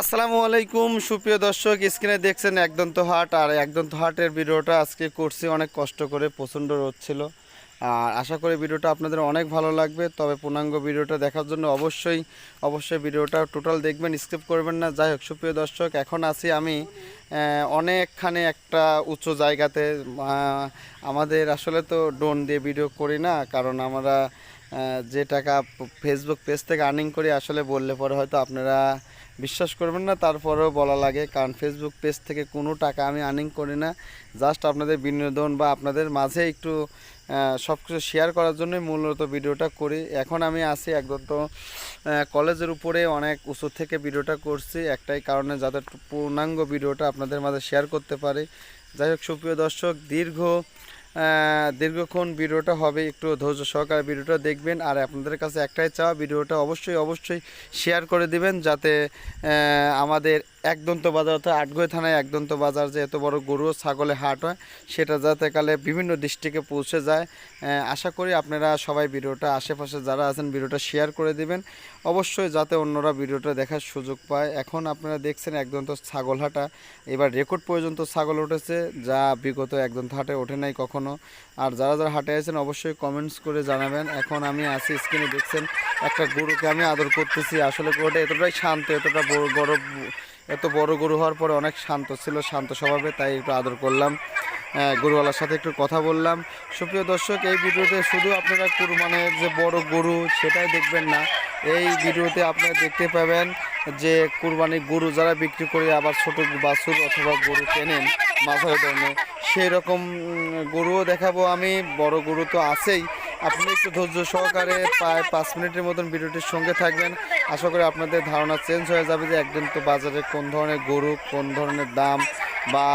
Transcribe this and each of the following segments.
আসসালামু আলাইকুম, সুপ্রিয় দর্শক, স্ক্রিনে দেখছেন একদন্ত হাট, আর একদন্ত হাটের ভিডিওটা আজকে করছি অনেক কষ্ট করে, প্রচণ্ড রোদ ছিল। আর আশা করি ভিডিওটা আপনাদের অনেক ভালো লাগবে, তবে পূর্ণাঙ্গ ভিডিওটা দেখার জন্য অবশ্যই অবশ্যই ভিডিওটা টোটাল দেখবেন, স্কিপ করবেন না। যাই হোক, সুপ্রিয় দর্শক, এখন আছি আমি অনেকখানে একটা উঁচু জায়গাতে। আমাদের আসলে তো ড্রোন দিয়ে ভিডিও করি না, কারণ আমরা যে টাকা ফেসবুক পেজ থেকে আর্নিং করি, আসলে বললে পরে হয়তো আপনারা বিশ্বাস করবেন না, তারপরেও বলা লাগে। কারণ ফেসবুক পেজ থেকে কোনো টাকা আমি আর্নিং করি না। জাস্ট আপনাদের বিনোদন বা আপনাদের মাঝে একটু সব কিছু শেয়ার করার জন্যই মূলত ভিডিওটা করি। এখন আমি আছি একদম তো কলেজের উপরে অনেক উঁচু থেকে ভিডিওটা করছি। একটাই কারণে যাতে পূর্ণাঙ্গ ভিডিওটা আপনাদের মাঝে শেয়ার করতে পারি। যাই হোক, সুপ্রিয় দর্শক, দীর্ঘ দীর্ঘক্ষণ ভিডিওটা হবে, একটু ধৈর্য সহকারে ভিডিওটা দেখবেন। আর আপনাদের কাছে একটাই চাওয়া, ভিডিওটা অবশ্যই অবশ্যই শেয়ার করে দিবেন, যাতে আমাদের একদন্ত বাজার অর্থাৎ আটগৈ থানায় একদন্ত বাজার যে এত বড় গরু ও ছাগলে হাট হয়, সেটা যাতে কালে বিভিন্ন ডিস্ট্রিক্টে পৌঁছে যায়। আশা করি আপনারা সবাই ভিডিওটা, আশেপাশে যারা আছেন ভিডিওটা শেয়ার করে দিবেন। অবশ্যই যাতে অন্যরা ভিডিওটা দেখার সুযোগ পায়। এখন আপনারা দেখছেন একদন্ত ছাগল হাটা। এবার রেকর্ড পর্যন্ত ছাগল উঠেছে, যা বিগত একদন্ত হাটে ওঠে নাই কখনো। আর যারা যারা হাটে আছেন, অবশ্যই কমেন্টস করে জানাবেন। এখন আমি আছি স্ক্রিনে দেখছেন একটা গরুকে আমি আদর করতেছি। আসলে গরুটা এতটাই শান্ত, এতটা বড় এত বড় গরু হওয়ার পরে অনেক শান্ত ছিল শান্ত স্বভাবে তাই একটু আদর করলাম। আহ, গরুওয়ালার সাথে একটু কথা বললাম। সুপ্রিয় দর্শক এই ভিডিওতে শুধু আপনারা কুরবানের যে বড় গরু সেটাই দেখবেন না এই ভিডিওতে আপনারা দেখতে পাবেন যে কুরবানির গরু যারা বিক্রি করে আবার ছোট বাছুর অথবা গরু কেনেন মাঝারি ধরনের সেই রকম গরুও দেখাবো আমি বড় গরু তো আছেই। আপনি একটু ধৈর্য সহকারে প্রায় পাঁচ মিনিটের মতন ভিডিওটির সঙ্গে থাকবেন। আশা করি আপনাদের ধারণা চেঞ্জ হয়ে যাবে যে একদিন তো বাজারে কোন ধরনের গরু কোন ধরনের দাম বা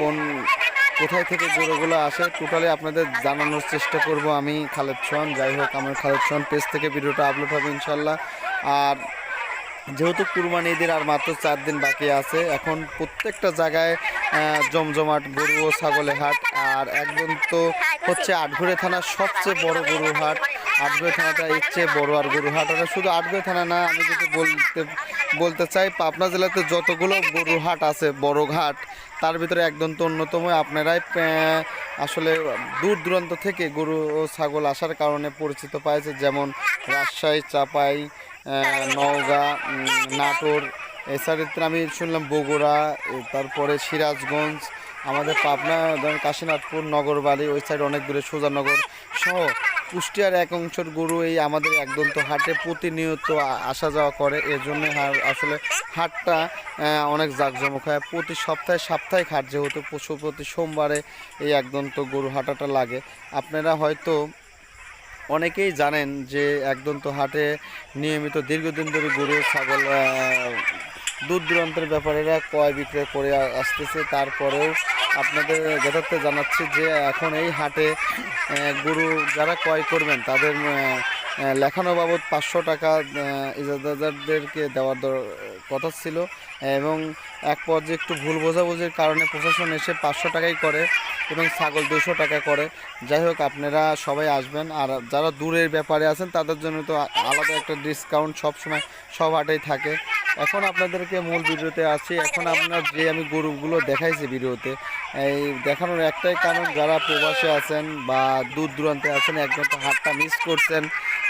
কোন কোথায় থেকে গরুগুলো আসে টোটালি আপনাদের জানানোর চেষ্টা করব আমি খালেদ সোহান। যাই হোক আমার খালেদ সোহান পেজ থেকে ভিডিওটা আপলোড হবে ইনশাল্লাহ। আর যেহেতু কুরবানি ঈদের আর মাত্র চার দিন বাকি আছে, এখন প্রত্যেকটা জায়গায় জমজমাট গরু ও ছাগলের হাট। আর একদম তো হচ্ছে আটঘরে থানার সবচেয়ে বড় গরুর হাট। আটঘরে থানাটা চেয়ে বড় আর গরুর হাট। আর শুধু আটঘরে থানা না, আমি যদি বলতে বলতে চাই, পাবনা জেলাতে যতগুলো গরুর হাট আছে, বড় ঘাট, তার ভিতরে একদম তো অন্যতম। আপনারাই আসলে দূর দূরান্ত থেকে গরু ও ছাগল আসার কারণে পরিচিত পাইছে, যেমন রাজশাহী, চাপাই নওগাঁ নাটোর এছাড়া আমি শুনলাম বগুড়া তারপরে সিরাজগঞ্জ, আমাদের পাবনা, ধরেন কাশীনাথপুর নগরবাড়ি ওই সাইড অনেক দূরে সোজানগর সহ কুষ্টিয়ার এক অংশের গরু এই আমাদের একদম তো হাটে প্রতিনিয়ত আসা যাওয়া করে। এর জন্য আসলে হাটটা অনেক জাঁকজমক হয়। প্রতি সপ্তাহে সাপ্তাহিক হাট যেহেতু, পশু প্রতি সোমবারে এই একদম তো গরু হাটাটা লাগে। আপনারা হয়তো অনেকেই জানেন যে একদম তো হাটে নিয়মিত দীর্ঘদিন ধরে গরু, ছাগল দূর দূরান্তের ব্যাপারীরা ক্রয় বিক্রয় করে আসতেছে। তারপরেও আপনাদের যথার্থ জানাচ্ছি যে এখন এই হাটে গরু যারা ক্রয় করবেন, তাদের লেখানো বাবদ পাঁচশো টাকা ইজাদারদেরকে দেওয়ার কথা ছিল। এবং এক পর্যায়ে একটু ভুল বোঝাবুঝির কারণে প্রশাসন এসে পাঁচশো টাকাই করে এবং ছাগল দুশো টাকা করে। যাই হোক, আপনারা সবাই আসবেন। আর যারা দূরের ব্যাপারে আছেন, তাদের জন্য তো আলাদা একটা ডিসকাউন্ট সব সময় সব হাটেই থাকে। এখন আপনাদেরকে মূল ভিডিওতে আছি। এখন আপনার যে আমি গরুগুলো দেখাইছি ভিডিওতে, এই দেখানোর একটাই কারণ, যারা প্রবাসে আছেন বা দূর দূরান্তে আছেন একদম তো হাটটা মিস করছেন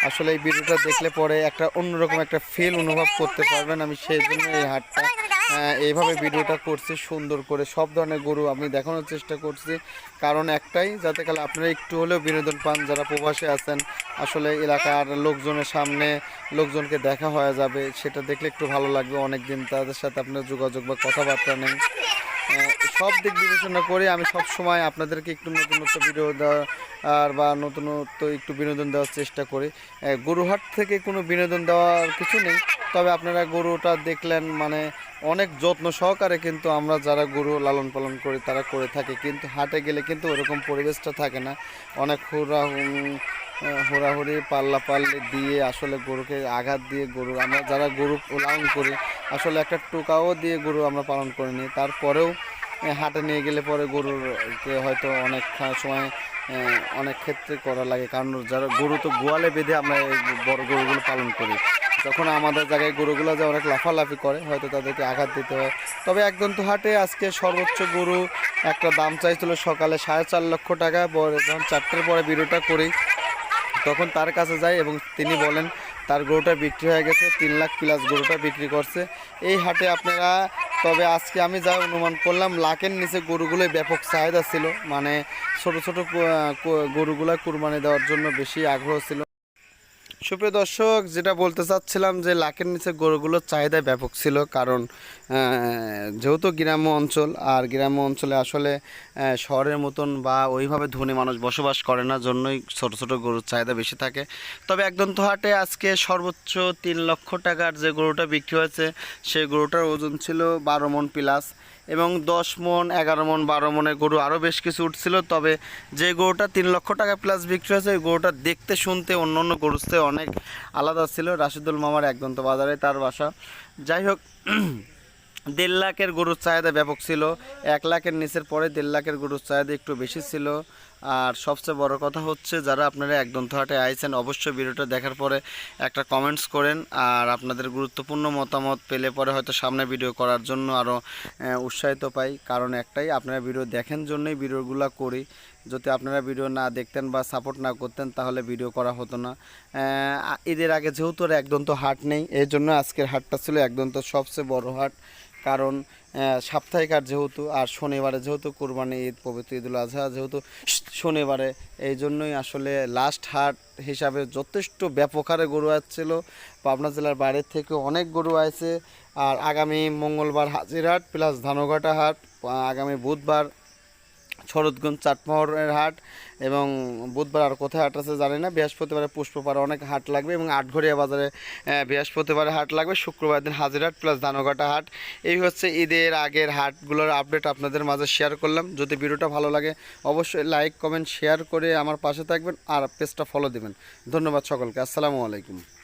আসলে এই ভিডিওটা দেখলে পরে একটা অন্যরকম একটা ফিল অনুভব করতে পারবেন আমি সেই জন্য এই হাটটা এইভাবে ভিডিওটা করছি সুন্দর করে। সব ধরনের গরু আমি দেখানোর চেষ্টা করছি। কারণ একটাই, যাতে কালে আপনারা একটু হলেও বিনোদন পান, যারা প্রবাসে আছেন, আসলে এলাকার লোকজনের সামনে লোকজনকে দেখা হয়ে যাবে, সেটা দেখলে একটু ভালো লাগবে। অনেক দিন তাদের সাথে আপনার যোগাযোগ বা কথাবার্তা নেই। সব দিক বিবেচনা করে আমি সব সময় আপনাদেরকে একটু নতুনত্ব ভিডিও দেওয়া আর বা নতুনত্ব একটু বিনোদন দেওয়ার চেষ্টা করি। গরুহাট থেকে কোনো বিনোদন দেওয়ার কিছু নেই। তবে আপনারা গরুটা দেখলেন মানে অনেক যত্ন সহকারে কিন্তু আমরা যারা গরু লালন পালন করি তারা করে থাকি। কিন্তু হাটে গেলে কিন্তু ওরকম পরিবেশটা থাকে না। অনেক হুড়া হুড়াহুড়ি, পাল্লা পাল্লি দিয়ে আসলে গরুকে আঘাত দিয়ে গরু, আমরা যারা গরু লালন করি, আসলে একটা টোকাও দিয়ে গরু আমরা পালন করে নিই। তারপরেও হাটে নিয়ে গেলে পরে গরুরকে হয়তো অনেক সময় অনেক ক্ষেত্রে করা লাগে। কারণ যারা গরু তো গোয়ালে বেঁধে আমরা এই বড় গরুগুলো পালন করি। যখন আমাদের জায়গায় গরুগুলো যে অনেক লাফালাফি করে, হয়তো তাদেরকে আঘাত দিতে হয়। তবে একদম তো হাটে আজকে সর্বোচ্চ গরু একটা দাম চাইছিল সকালে সাড়ে চার লক্ষ টাকা, পরে যখন চারটের পরে ভিডিওটা করি, তখন তার কাছে যাই এবং তিনি বলেন, তার গরুটা বিক্রি হয়ে গেছে, তিন লাখ প্লাস গরুটা বিক্রি করছে। এই হাটে আপনারা তবে আজকে আমি যা অনুমান করলাম, লাখের নিচে গরুগুলো ব্যাপক চাহিদা ছিল। মানে ছোট ছোট গরুগুলো কুরবানি দেওয়ার জন্য বেশি আগ্রহ ছিল। সুপ্রিয় দর্শক, যেটা বলতে চাচ্ছিলাম যে লাখের নিচে গরুগুলোর চাহিদা ব্যাপক ছিল, কারণ যেহেতু গ্রাম্য অঞ্চল, আর গ্রাম্য অঞ্চলে আসলে শহরের মতন বা ওইভাবে ধনী মানুষ বসবাস করে না, জন্যই ছোট ছোট গরুর চাহিদা বেশি থাকে। তবে একদম তো হাটে আজকে সর্বোচ্চ তিন লক্ষ টাকার যে গরুটা বিক্রি হয়েছে, সেই গরুটার ওজন ছিল বারো মন প্লাস। এবং দশ মন, এগারো মন, বারো মনের গরু আরও বেশ কিছু উঠছিল। তবে যে গরুটা তিন লক্ষ টাকা প্লাস বিক্রি হয়েছে, ওই গরুটা দেখতে, শুনতে অন্য অন্য চেয়ে অনেক আলাদা ছিল। রাশিদুল মামার একদন্ত বাজারে তার বাসা। যাই হোক দেড় লাখের গরুর চাহিদা ব্যাপক ছিল। এক লাখের নিচের পরে দেড় লাখের গরুর চাহিদা একটু বেশি ছিল। আর সবচেয়ে বড় কথা হচ্ছে, যারা আপনারা একদম হাটে আইছেন, অবশ্যই ভিডিওটা দেখার পরে একটা কমেন্টস করেন। আর আপনাদের গুরুত্বপূর্ণ মতামত পেলে পরে হয়তো সামনে ভিডিও করার জন্য আরও উৎসাহিত পাই। কারণ একটাই, আপনারা ভিডিও দেখেন জন্যই ভিডিওগুলো করি। যদি আপনারা ভিডিও না দেখতেন বা সাপোর্ট না করতেন, তাহলে ভিডিও করা হতো না। ঈদের আগে যেহেতু আর একদন্ত হাট নেই এই জন্য আজকের হাটটা ছিল একদন্ত সবচেয়ে বড় হাট। কারণ সাপ্তাহিক হাট যেহেতু, আর শনিবারে যেহেতু কোরবানি ঈদ, পবিত্র ঈদুল আজহা যেহেতু, শনিবারে এই জন্যই আসলে লাস্ট হাট হিসাবে যথেষ্ট ব্যাপক হারে গরু আসছিল। পাবনা জেলার বাইরের থেকে অনেক গরু আছে আর আগামী মঙ্গলবার হাজিরহাট প্লাস ধানঘাটা হাট, আগামী বুধবার শরৎগঞ্জ চাটমোহরের হাট এবং বুধবার আর কোথায় হাট আছে জানি না। বৃহস্পতিবারে পুষ্পপাড়া অনেক হাট লাগবে এবং আটঘরিয়া বাজারে বৃহস্পতিবারে হাট লাগবে। শুক্রবার দিন হাজিরহাট প্লাস ধানঘাটা হাট। এই হচ্ছে ঈদের আগের হাটগুলোর আপডেট আপনাদের মাঝে শেয়ার করলাম। যদি ভিডিওটা ভালো লাগে অবশ্যই লাইক কমেন্ট শেয়ার করে আমার পাশে থাকবেন আর পেজটা ফলো দিবেন। ধন্যবাদ সকলকে। আসসালামু আলাইকুম।